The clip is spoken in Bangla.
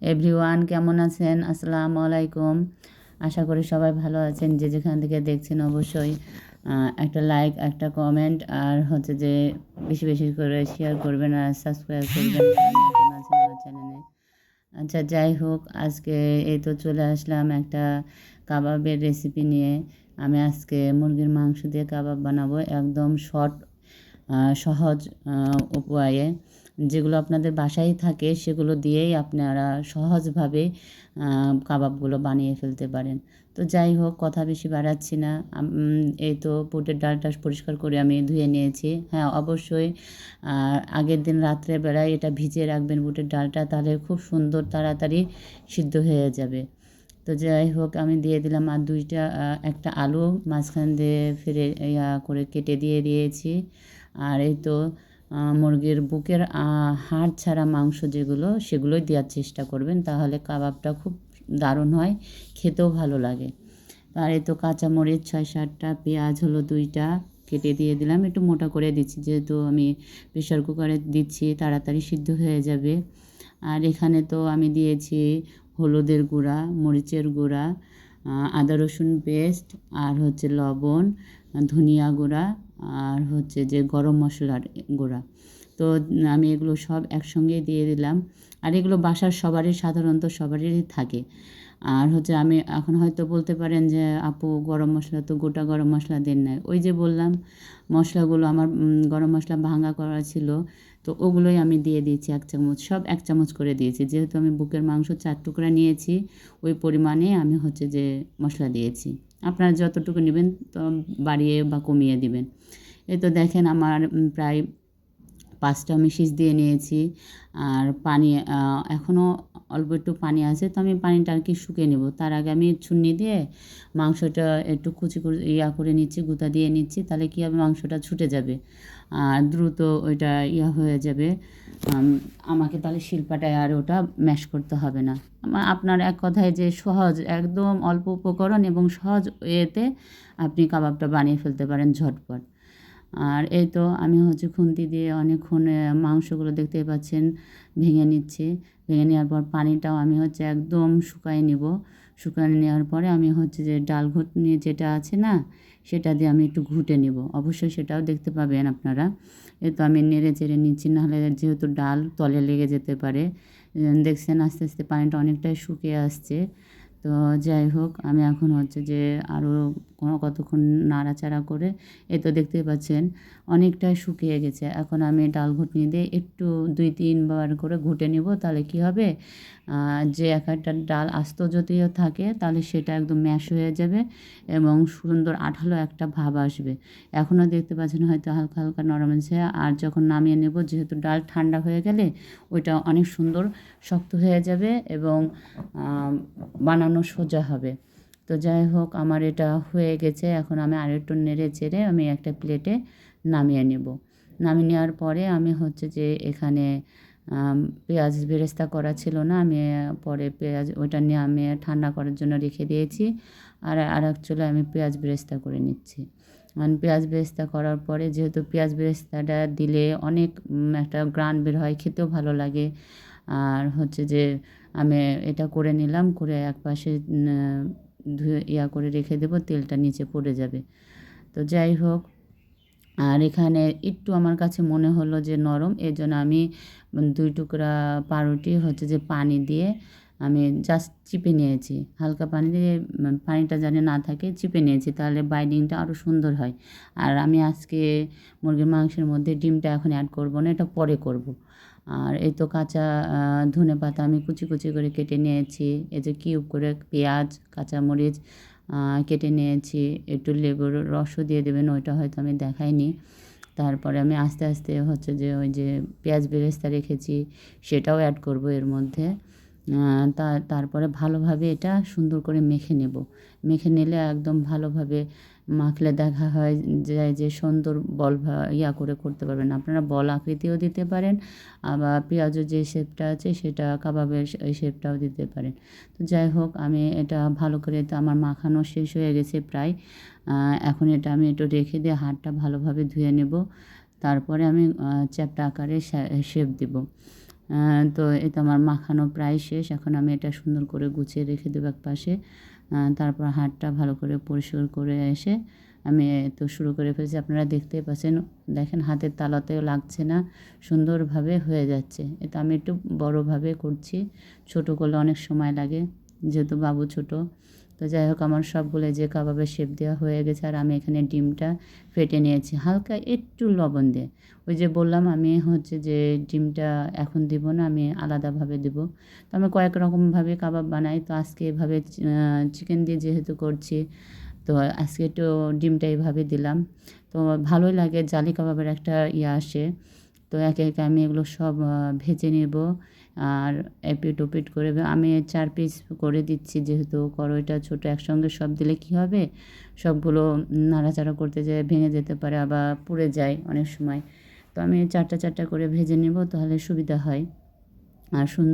এভরিওয়ান কেমন আছেন? আসসালামু আলাইকুম। আশা করি সবাই ভালো আছেন। যে যেখান থেকে দেখছেন অবশ্যই একটা লাইক একটা কমেন্ট আর হচ্ছে যে বেশি বেশি করে শেয়ার করবেন আর সাবস্ক্রাইব করবেন চ্যানেলে আচ্ছা যাই হোক, আজকে এই তো চলে আসলাম একটা কাবাবের রেসিপি নিয়ে। আমি আজকে মুরগির মাংস দিয়ে কাবাব বানাবো একদম শর্ট সহজ উপায়ে। যেগুলো আপনাদের বাসায় থাকে সেগুলো দিয়েই আপনারা সহজভাবে কাবাবগুলো বানিয়ে ফেলতে পারেন। তো যাই হোক, কথা বেশি বাড়াচ্ছি না। এই তো বুটের ডালটা পরিষ্কার করে আমি ধুয়ে নিয়েছি। হ্যাঁ অবশ্যই আগের দিন রাত্রে বেলায় এটা ভিজিয়ে রাখবেন বুটের ডালটা, তাহলে খুব সুন্দর তাড়াতাড়ি সিদ্ধ হয়ে যাবে। তো যাই হোক, আমি দিয়ে দিলাম আর দুইটা একটা আলু, মাঝখান দিয়ে ফিরে ইয়া করে কেটে দিয়ে দিয়েছি। আর এই তো মুরগির বুকের হাড় ছাড়া মাংস যেগুলো, সেগুলোই দেওয়ার চেষ্টা করবেন। তাহলে কাবাবটা খুব দারুণ হয়, খেতেও ভালো লাগে। আর এই তো কাঁচামরিচ ছয় সাতটা, পেঁয়াজ হলো দুইটা, কেটে দিয়ে দিলাম। একটু মোটা করে দিচ্ছি, যেহেতু আমি প্রেশার কুকারে দিচ্ছি, তাড়াতাড়ি সিদ্ধ হয়ে যাবে। আর এখানে তো আমি দিয়েছি হলুদের গুঁড়া, মরিচের গুঁড়া আদা রসুন পেস্ট, আর হচ্ছে লবণ, ধনিয়া গুঁড়া আর হচ্ছে যে গরম মশলার গুঁড়া। তো আমি এগুলো সব একসঙ্গে দিয়ে দিলাম। আর এগুলো বাসার সবারই, সাধারণত সবারই থাকে। আর হচ্ছে আমি এখন হয়তো বলতে পারেন যে, আপু, গরম মশলা তো গোটা গরম মশলা দেন নাই। ওই যে বললাম, মশলাগুলো আমার গরম মশলা ভাঙা করা ছিল। তো ওগুলোই আমি দিয়ে দিয়েছি এক চামচ, সব এক চামচ করে দিয়েছি। যেহেতু আমি বুকের মাংস চার টুকরা নিয়েছি, ওই পরিমাণে আমি হচ্ছে যে মশলা দিয়েছি। আপনারা যতটুকু নেবেন তো বাড়িয়ে বা কমিয়ে দিবেন। এ তো দেখেন আমার প্রায় পাঁচটা মিশিস দিয়ে নিয়েছি। আর পানি এখনও অল্প একটু পানি আছে, তো আমি পানিটা আর কি শুকিয়ে নেব। তার আগে আমি ছুন্নি দিয়ে মাংসটা একটু কুচি করে ইয়া করে নিচ্ছি, গুঁতা দিয়ে নিচ্ছি, তাহলে কী হবে, মাংসটা ছুটে যাবে। আর দ্রুত ওইটা ইয়া হয়ে যাবে। আমাকে তাহলে শিল্পাটায় আর ওটা ম্যাশ করতে হবে না। আপনার এক কথায় যে সহজ, একদম অল্প উপকরণ এবং সহজ এতে আপনি কাবাবটা বানিয়ে ফেলতে পারেন ঝটপট। আর এই তো আমি হচ্ছে খুন্তি দিয়ে অনেকক্ষণ মাংসগুলো দেখতে পাচ্ছেন ভেঙে নিচ্ছে। ভেঙে নেওয়ার পর পানিটাও আমি হচ্ছে একদম শুকাই নিব। শুকায় নেওয়ার পরে আমি হচ্ছে যে ডাল ঘুটনি যেটা আছে না, সেটা দিয়ে আমি একটু ঘুটে নিব। অবশ্যই সেটাও দেখতে পাবেন আপনারা। এ তো আমি নেড়ে চেড়ে নিচ্ছি, নাহলে যেহেতু ডাল তলে লেগে যেতে পারে। দেখছেন আস্তে আস্তে পানিটা অনেকটাই শুকিয়ে আসছে। তো যাই হোক, আমি এখন হচ্ছে যে আরও কতক্ষণ নাড়াচাড়া করে, এ তো দেখতেই পাচ্ছেন অনেকটাই শুকিয়ে গেছে। এখন আমি ডাল ঘুটনি দিয়ে একটু দুই তিনবার করে ঘুটে নিব, তাহলে কি হবে? যে এক একটা ডাল আস্ত যদিও থাকে, তাহলে সেটা একদম ম্যাশ হয়ে যাবে এবং সুন্দর আঠালো একটা ভাব আসবে। এখনও দেখতে পাচ্ছেন হয়তো হালকা হালকা নরম আছে আর যখন নামিয়ে নেব, যেহেতু ডাল ঠান্ডা হয়ে গেলে, ওইটা অনেক সুন্দর শক্ত হয়ে যাবে এবং বানানো সোজা হবে। তো যাই হোক, আমার এটা হয়ে গেছে। এখন আমি আরেকটু নেড়ে চেড়ে আমি একটা প্লেটে নামিয়ে নেব। নামিয়ে নেওয়ার পরে আমি হচ্ছে যে এখানে পেঁয়াজ বেরেস্তা করা ছিল না, আমি পরে পেঁয়াজ ওইটা নিয়ে আমি ঠান্ডা করার জন্য রেখে দিয়েছি। আর আর এক আমি পেঁয়াজ বেরেস্তা করে নিচ্ছি। আর পেঁয়াজ বেরেস্তা করার পরে যেহেতু পেঁয়াজ বেরেস্তাটা দিলে অনেক একটা গ্রান বের হয়, খেতেও ভালো লাগে। আর হচ্ছে যে আমি এটা করে নিলাম, করে এক পাশে ধুয়ে ইয়া করে রেখে দেবো, তেলটা নিচে পড়ে যাবে। তো যাই হোক, আর এখানে একটু আমার কাছে মনে হলো যে নরম এই জন্য আমি দুই টুকরা পাউরুটি হচ্ছে যে পানি দিয়ে আমি জাস্ট চিপে নিয়েছি। হালকা পানি দিয়ে পানিটা যেন না থাকে, চিপে নিয়েছি, তাহলে বাইন্ডিংটা আরও সুন্দর হয়। আর আমি আজকে মুরগির মাংসের মধ্যে ডিমটা এখন অ্যাড করব না, এটা পরে করব। আর এই তো কাঁচা ধনে পাতা আমি কুচি কুচি করে কেটে নিয়েছি। এই যে কিউব করে পেঁয়াজ, কাঁচামরিচ কেটে নিয়েছি। একটু লেবুর রসও দিয়ে দেবেন, ওইটা হয়তো আমি দেখাইনি। তারপরে আমি আস্তে আস্তে হচ্ছে যে ওই যে পেঁয়াজ বেরেস্তা রেখেছি, সেটাও অ্যাড করব এর মধ্যে। তা, তারপরে ভালোভাবে এটা সুন্দর করে মেখে নেব। মেখে নিলে একদম ভালোভাবে মাখলে দেখা হয় যায় যে সুন্দর বল ইয়া করে করতে পারবেন। আপনারা বল আকৃতিও দিতে পারেন, আবার পেঁয়াজের যে শেপটা আছে সেটা কাবাবের শেপটাও দিতে পারেন। তো যাই হোক, আমি এটা ভালো করে তো আমার মাখানো শেষ হয়ে গেছে প্রায়। এখন এটা আমি একটু রেখে দিয়ে হাতটা ভালোভাবে ধুয়ে নেব। তারপরে আমি চ্যাপ্টা আকারে শেপ দেব। তো এটা আমার মাখানো প্রায় শেষ। এখন আমি এটা সুন্দর করে গুছিয়ে রেখে দেবো এক পাশে। তারপর হাতটা ভালো করে পরিষ্কার করে এসে আমি তো শুরু করে ফেলেছি। আপনারা দেখতেই পাচ্ছেন, দেখেন হাতের তালাতেও লাগছে না, সুন্দরভাবে হয়ে যাচ্ছে। এটা আমি একটু বড়োভাবে করছি, ছোট করলে অনেক সময় লাগে, যেহেতু বাবু ছোট। তো যাই হোক, আমার সবগুলো যে কাবাবের শেপ দেওয়া হয়ে গেছে, আর আমি এখানে ডিমটা ফেটে নিয়েছি। হালকা একটু লবণ দিয়ে। ওই যে বললাম, আমি হচ্ছে যে ডিমটা এখন দিব না, আমি আলাদাভাবে দেব। তো আমি কয়েক রকমভাবে কাবাব বানাই। তো আজকে এভাবে চিকেন দিয়ে যেহেতু করছি, তো আজকে একটু ডিমটা এইভাবে দিলাম। তো ভালোই লাগে, জালি কাবাবের একটা ইয়ে আসে। তো একে একে আমি এগুলো সব ভেজে নেব। আর এপিট ওপিট করে আমি চার পিস করে দিচ্ছি যেহেতু কড়াইটা ছোট একসঙ্গে সব দিলে কি হবে? সবগুলো নাড়াচাড়া করতে যায় ভেঙে যেতে পারে, আবার পুড়ে যায় অনেক সময়। তো আমি চারটা চারটা করে ভেজে নেব, তাহলে সুবিধা হয়। আর সুন্দর